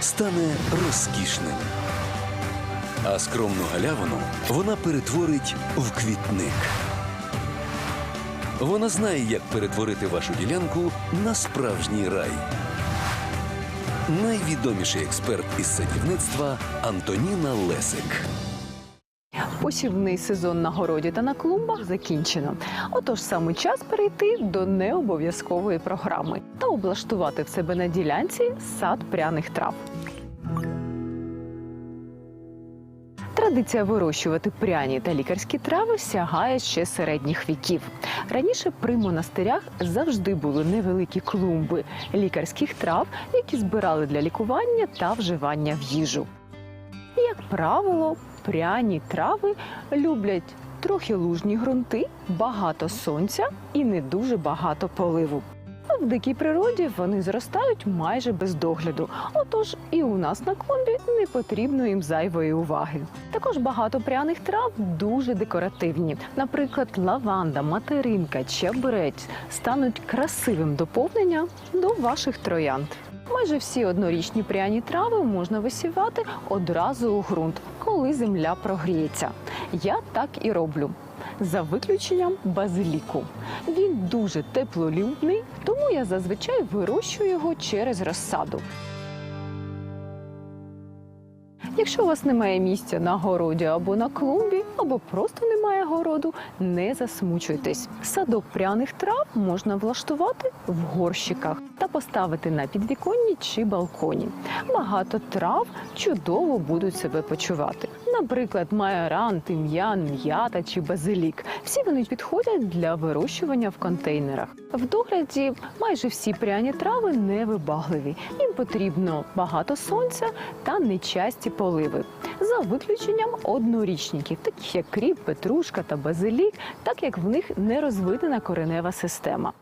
стане розкішним. А скромну галявину вона перетворить в квітник. Вона знає, як перетворити вашу ділянку на справжній рай. Найвідоміший експерт із садівництва Антоніна Лесик. Посівний сезон на городі та на клумбах закінчено. Отож саме час перейти до необов'язкової програми та облаштувати в себе на ділянці сад пряних трав. Традиція вирощувати пряні та лікарські трави сягає ще середніх віків. Раніше при монастирях завжди були невеликі клумби лікарських трав, які збирали для лікування та вживання в їжу. Як правило, пряні трави люблять трохи лужні ґрунти, багато сонця і не дуже багато поливу. В дикій природі вони зростають майже без догляду. Отож, і у нас на клумбі не потрібно їм зайвої уваги. Також багато пряних трав дуже декоративні. Наприклад, лаванда, материнка, чабрець стануть красивим доповненням до ваших троянд. Майже всі однорічні пряні трави можна висівати одразу у ґрунт, коли земля прогріється. Я так і роблю. За виключенням базиліку. Він дуже теплолюбний, тому я зазвичай вирощую його через розсаду. Якщо у вас немає місця на городі або на клумбі, або просто немає городу, не засмучуйтесь. Садок пряних трав можна влаштувати в горщиках та поставити на підвіконні чи балконі. Багато трав чудово будуть себе почувати. Наприклад, майоран, тим'ян, м'ята чи базилік. Всі вони підходять для вирощування в контейнерах. В догляді майже всі пряні трави невибагливі. Їм потрібно багато сонця та нечасті поливи. За виключенням однорічників, таких як кріп, петрушка та базилік, так як в них не розвинена коренева система.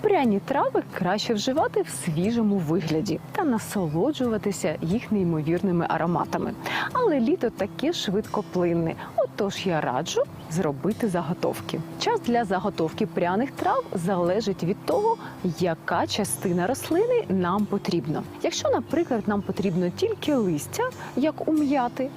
Пряні трави краще вживати в свіжому вигляді та насолоджуватися їх неймовірними ароматами. Але літо таке швидкоплинне. Отож я раджу зробити заготовки. Час для заготовки пряних трав залежить від того, яка частина рослини нам потрібна. Якщо, наприклад, нам потрібно тільки листя, як у м'яти,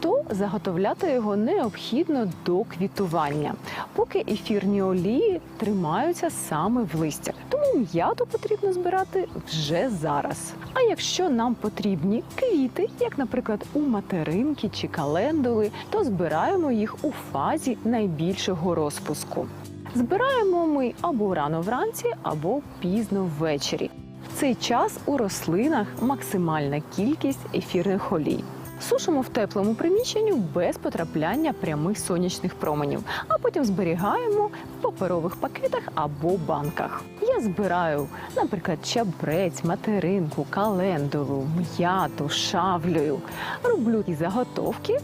то заготовляти його необхідно до квітування, поки ефірні олії тримаються саме в листях. Тому м'яту потрібно збирати вже зараз. А якщо нам потрібні квіти, як, наприклад, у материнки чи календули, то збираємо їх у фазі найбільшого розпуску. Збираємо ми або рано вранці, або пізно ввечері. В цей час у рослинах максимальна кількість ефірних олій. Сушимо в теплому приміщенні без потрапляння прямих сонячних променів, а потім зберігаємо в паперових пакетах або банках. Я збираю, наприклад, чабрець, материнку, календулу, м'яту, шавлею. Роблю і заготовки,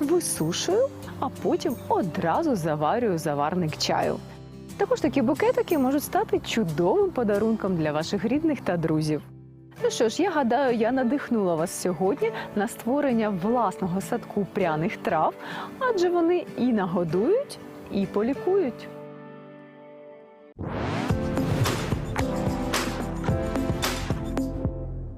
висушую, а потім одразу заварюю заварник чаю. Також такі букетики можуть стати чудовим подарунком для ваших рідних та друзів. Ну що ж, я гадаю, я надихнула вас сьогодні на створення власного садку пряних трав, адже вони і нагодують, і полікують.